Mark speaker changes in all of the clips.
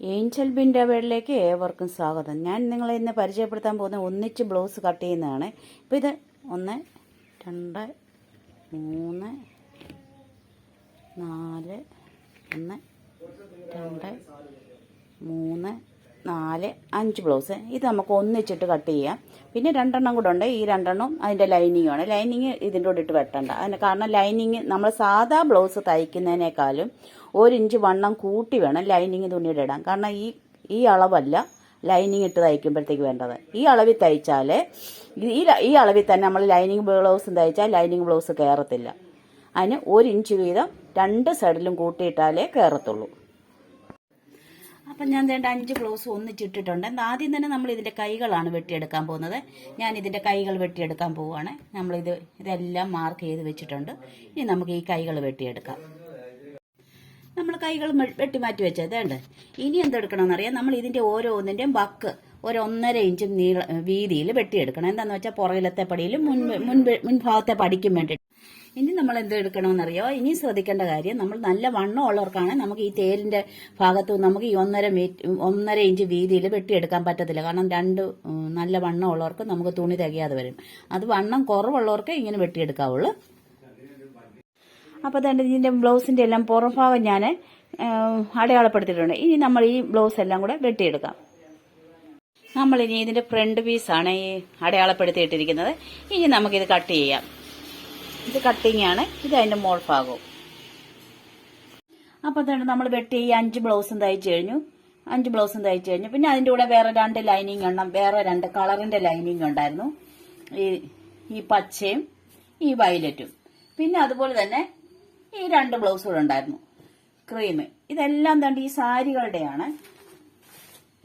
Speaker 1: Angel ബിന്റെ വേളിലേക്ക് ഏവർക്കും സ്വാഗതം. ഞാൻ നിങ്ങളെ ഇന്ന് പരിചയപ്പെടുത്താൻ പോകുന്ന ഒന്നിച്ച് ബ്ലൗസ് കട്ട് ചെയ്യുന്നതാണ്. ഇപ്പം ഇത് ഒന്ന് രണ്ട് മൂന്ന് നാല് ഒന്ന് രണ്ട് മൂന്ന് നാല് അഞ്ച് ബ്ലൗസ് ഇത് നമുക്ക് ഒന്നിച്ചിട്ട് കട്ട് ചെയ്യാം. പിന്നെ രണ്ടെണ്ണം കൂടെ ഉണ്ട്. ഈ രണ്ടെണ്ണം അതിന്റെ ലൈനിങ്ങാണ് ലൈനിങ് ഇതിന്റെ കൂടെ ഇട്ട് വെട്ടണ്ട. അതിന് കാരണം ലൈനിങ് നമ്മൾ സാധാ ബ്ലൗസ് തയ്ക്കുന്നതിനേക്കാളും ഒരു ഇഞ്ച് വണ്ണം കൂട്ടി വേണം ലൈനിങ് തുണിയുടെ ഇടാൻ. കാരണം ഈ ഈ അളവല്ല ലൈനിങ് ഇട്ട് തയ്ക്കുമ്പോഴത്തേക്ക് വേണ്ടത്. ഈ അളവിൽ തയ്ച്ചാൽ ഈ ഈ അളവിൽ തന്നെ നമ്മൾ ലൈനിങ് ബ്ലൗസ് തയ്ച്ചാൽ ലൈനിങ് ബ്ലൗസ് കയറത്തില്ല അതിന് ഒരു ഇഞ്ച് വീതം രണ്ട് സൈഡിലും കൂട്ടിയിട്ടാലേ കയറത്തുള്ളൂ അപ്പം ഞാൻ വേണ്ട അഞ്ച് ബ്ലൗസ് ഒന്നിച്ചിട്ടിട്ടുണ്ട്. ആദ്യം തന്നെ നമ്മൾ ഇതിന്റെ കൈകളാണ് വെട്ടിയെടുക്കാൻ പോകുന്നത്. ഞാൻ ഇതിന്റെ കൈകൾ വെട്ടിയെടുക്കാൻ പോവുകയാണ്. നമ്മളിത് ഇതെല്ലാം മാർക്ക് ചെയ്ത് വെച്ചിട്ടുണ്ട്. ഇനി നമുക്ക് ഈ കൈകൾ വെട്ടിയെടുക്കാം. നമ്മൾ കൈകൾ വെട്ടി മാറ്റി വെച്ചത്. വേണ്ട ഇനി എന്തെടുക്കണമെന്നറിയാം നമ്മൾ ഇതിന്റെ ഓരോന്നിന്റെയും ബക്ക് ഒരു ഒന്നര ഇഞ്ച് നീള വീതിയിൽ വെട്ടിയെടുക്കണം. എന്താണെന്ന് വെച്ചാൽ പുറകിലത്തെ പടിയിലും മുൻ മുൻ മുൻഭാഗത്തെ പടിക്കും വേണ്ടിയിട്ട്. ഇനി നമ്മൾ എന്ത് എടുക്കണമെന്നറിയോ? ഇനി ശ്രദ്ധിക്കേണ്ട കാര്യം നമ്മൾ നല്ല വണ്ണം ഉള്ളവർക്കാണ് നമുക്ക് ഈ തേരിന്റെ ഭാഗത്ത് നമുക്ക് ഈ ഒന്നര മീറ്റ് ഒന്നര ഇഞ്ച് വീതിയിൽ വെട്ടിയെടുക്കാൻ പറ്റത്തില്ല. കാരണം രണ്ട് നല്ല വണ്ണം ഉള്ളവർക്ക് നമുക്ക് തുണി തികയാതെ വരും. അത് വണ്ണം കുറവുള്ളവർക്ക് ഇങ്ങനെ വെട്ടിയെടുക്കാവുള്ളൂ. അപ്പോൾ തന്നെ ഇതിന്റെ ബ്ലൗസിന്റെ എല്ലാം പുറംഭാഗം ഞാൻ അടയാളപ്പെടുത്തിയിട്ടുണ്ട്. ഇനി നമ്മൾ ഈ ബ്ലൗസ് എല്ലാം കൂടെ വെട്ടിയെടുക്കാം. നമ്മളിനി ഇതിന്റെ ഫ്രണ്ട് പീസാണ് ഈ അടയാളപ്പെടുത്തിയിട്ടിരിക്കുന്നത്. ഇനി നമുക്കിത് കട്ട് ചെയ്യാം. ഇത് കട്ടിങ് ആണ് ഇത് അതിന്റെ മോൾ ഭാഗവും. അപ്പോൾ തന്നെ നമ്മൾ വെട്ടി ഈ അഞ്ച് ബ്ലൗസും തയ്ച്ചു കഴിഞ്ഞു. അഞ്ച് ബ്ലൗസും തയ്ച്ചു കഴിഞ്ഞു. പിന്നെ അതിന്റെ കൂടെ വേറെ രണ്ട് ലൈനിങ് എണ്ണം വേറെ രണ്ട് കളറിന്റെ ലൈനിങ് ഉണ്ടായിരുന്നു. ഈ ഈ പച്ചയും ഈ വയലറ്റും പിന്നെ അതുപോലെ തന്നെ ഈ രണ്ട് ബ്ലൗസ് കൂടെ ഉണ്ടായിരുന്നു. ക്രീം ഇതെല്ലാം തണ്ട് ഈ സാരികളുടെയാണ്.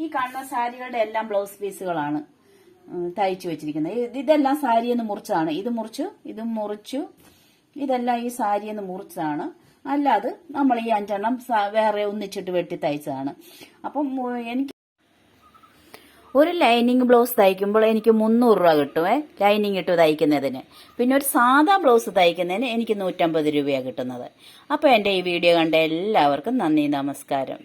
Speaker 1: ഈ കാണുന്ന സാരികളുടെ എല്ലാം ബ്ലൗസ് പീസുകളാണ് തയ്ച്ചു വെച്ചിരിക്കുന്നത്. ഇത് ഇതെല്ലാം സാരിയെന്ന് മുറിച്ചതാണ് ഇത് മുറിച്ചു ഇത് മുറിച്ചു. ഇതെല്ലാം ഈ സാരിയെന്ന് മുറിച്ചതാണ് അല്ലാതെ നമ്മൾ ഈ അഞ്ചെണ്ണം വേറെ ഒന്നിച്ചിട്ട് വെട്ടി തയ്ച്ചതാണ്. അപ്പം എനിക്ക് ഒരു ലൈനിങ് ബ്ലൗസ് തയ്ക്കുമ്പോൾ എനിക്ക് മുന്നൂറ് രൂപ കിട്ടുമേ ലൈനിങ് ഇട്ട് തയ്ക്കുന്നതിന്. പിന്നെ ഒരു സാധാ ബ്ലൗസ് തയ്ക്കുന്നതിന് എനിക്ക് നൂറ്റമ്പത് രൂപയാണ് കിട്ടുന്നത്. അപ്പോൾ എന്റെ ഈ വീഡിയോ കണ്ട എല്ലാവർക്കും നന്ദി നമസ്കാരം.